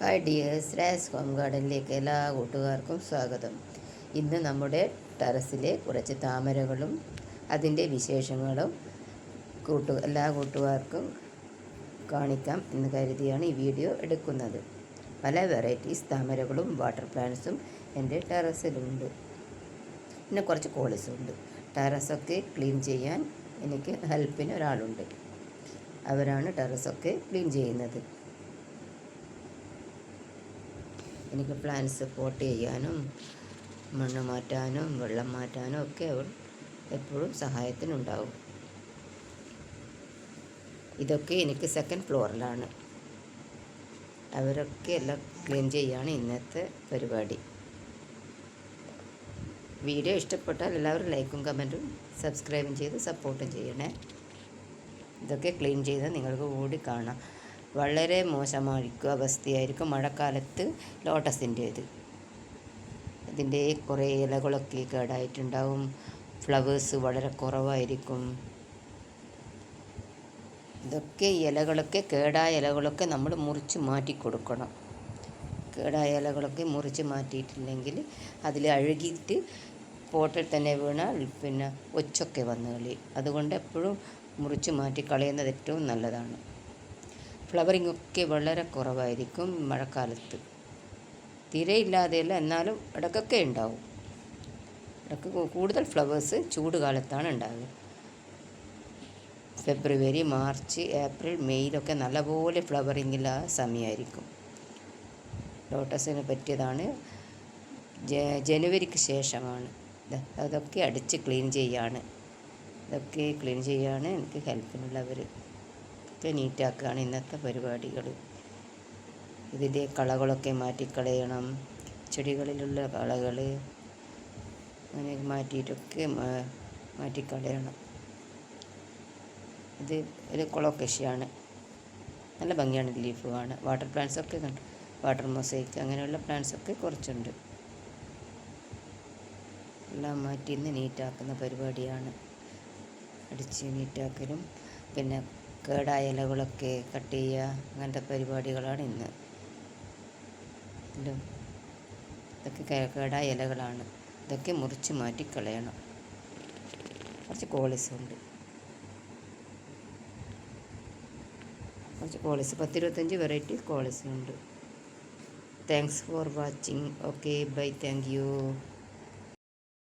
Hi dears രാസ് home ഗാർഡനിലേക്ക് എല്ലാ കൂട്ടുകാർക്കും സ്വാഗതം. ഇന്ന് നമ്മുടെ ടെറസിലെ കുറച്ച് താമരകളും അതിന്റെ വിശേഷങ്ങളും കൂട്ടു എല്ലാ കൂട്ടുകാർക്കും കാണിക്കാം എന്ന് കരുതിയാണ് ഈ വീഡിയോ എടുക്കുന്നത്. പല വെറൈറ്റീസ് താമരകളും വാട്ടർ പ്ലാന്റ്സും എന്റെ ടെറസിലുണ്ട്. പിന്നെ കുറച്ച് കോളിസും ഉണ്ട്. ടെറസൊക്കെ ക്ലീൻ ചെയ്യാൻ എനിക്ക് ഹെൽപ്പിന് ഒരാളുണ്ട്. അവരാണ് ടെറസൊക്കെ ക്ലീൻ ചെയ്യുന്നത്. എനിക്ക് പ്ലാന്റ്സ് പോട്ട് ചെയ്യാനും മണ്ണ് മാറ്റാനും വെള്ളം മാറ്റാനും ഒക്കെ അവൾ എപ്പോഴും സഹായത്തിനുണ്ടാവും. ഇതൊക്കെ എനിക്ക് സെക്കൻഡ് ഫ്ലോറിലാണ് അവരൊക്കെ എല്ലാം ക്ലീൻ ചെയ്യാണ് ഇന്നത്തെ പരിപാടി. വീഡിയോ ഇഷ്ടപ്പെട്ടാൽ എല്ലാവരും ലൈക്കും കമന്റും സബ്സ്ക്രൈബും ചെയ്ത് സപ്പോർട്ടും ചെയ്യണേ. ഇതൊക്കെ ക്ലീൻ ചെയ്താൽ നിങ്ങൾക്ക് കൂടി കാണാം. വളരെ മോശമായിരിക്കും അവസ്ഥയായിരിക്കും മഴക്കാലത്ത് ലോട്ടസിന്റേത്. അതിന്റെ കുറേ ഇലകളൊക്കെ കേടായിട്ടുണ്ടാവും. ഫ്ലവേഴ്സ് വളരെ കുറവായിരിക്കും. ഇതൊക്കെ ഇലകളൊക്കെ കേടായ ഇലകളൊക്കെ നമ്മൾ മുറിച്ച് മാറ്റി കൊടുക്കണം. കേടായ ഇലകളൊക്കെ മുറിച്ച് മാറ്റിയിട്ടില്ലെങ്കിൽ അതിൽ അഴുകിയിട്ട് പോട്ടിൽ തന്നെ വീണാൽ പിന്നെ ഒച്ചൊക്കെ വന്നു കളി അതുകൊണ്ട് എപ്പോഴും മുറിച്ച് മാറ്റി കളയുന്നത് ഏറ്റവും നല്ലതാണ്. ഫ്ലവറിംഗ് ഒക്കെ വളരെ കുറവായിരിക്കും മഴക്കാലത്ത്. തീരെ ഇല്ലാതെയല്ല എന്നാലും ഇടയ്ക്കൊക്കെ ഉണ്ടാവും. ഇടയ്ക്ക് കൂടുതൽ ഫ്ലവേഴ്സ് ചൂട് കാലത്താണ് ഉണ്ടാവുക. ഫെബ്രുവരി മാർച്ച് ഏപ്രിൽ മെയ്യിലൊക്കെ നല്ലപോലെ ഫ്ലവറിങ്ങില്ല സമയമായിരിക്കും ലോട്ടസിന് പറ്റിയതാണ് ജനുവരിക്ക് ശേഷമാണ്. അതൊക്കെ അടിച്ച് ക്ലീൻ ചെയ്യാണ്. ഇതൊക്കെ ക്ലീൻ ചെയ്യാണ് എനിക്ക് ഹെൽപ്പിനുള്ളവർ ഒക്കെ നീറ്റാക്കുകയാണ് ഇന്നത്തെ പരിപാടികൾ ഇതിന്റെ കളകളൊക്കെ മാറ്റിക്കളയണം. ചെടികളിലുള്ള കളകൾ അങ്ങനെ മാറ്റിയിട്ടൊക്കെ മാറ്റിക്കളയണം. ഇത് ഒരു കൊളോക്കശിയാണ് നല്ല ഭംഗിയാണ് ലീഫ് കാണാൻ. വാട്ടർ പ്ലാന്റ്സ് ഒക്കെ വാട്ടർ മൊസൈക്ക് അങ്ങനെയുള്ള പ്ലാന്റ്സ് ഒക്കെ കുറച്ചുണ്ട്. എല്ലാം മാറ്റി ഇന്ന് നീറ്റാക്കുന്ന പരിപാടിയാണ്. അടിച്ച് നീറ്റാക്കലും പിന്നെ കേടായ ഇലകളൊക്കെ കട്ട് ചെയ്യുക. അങ്ങനത്തെ പരിപാടികളാണ് ഇന്ന്. ഇതൊക്കെ കേടായ ഇലകളാണ്. ഇതൊക്കെ മുറിച്ച് മാറ്റി കളയണം കുറച്ച് കോളിസുണ്ട് കുറച്ച് കോളിസ്. പത്തിരുപത്തഞ്ച് variety കോളിസുണ്ട് thanks for watching okay bye thank you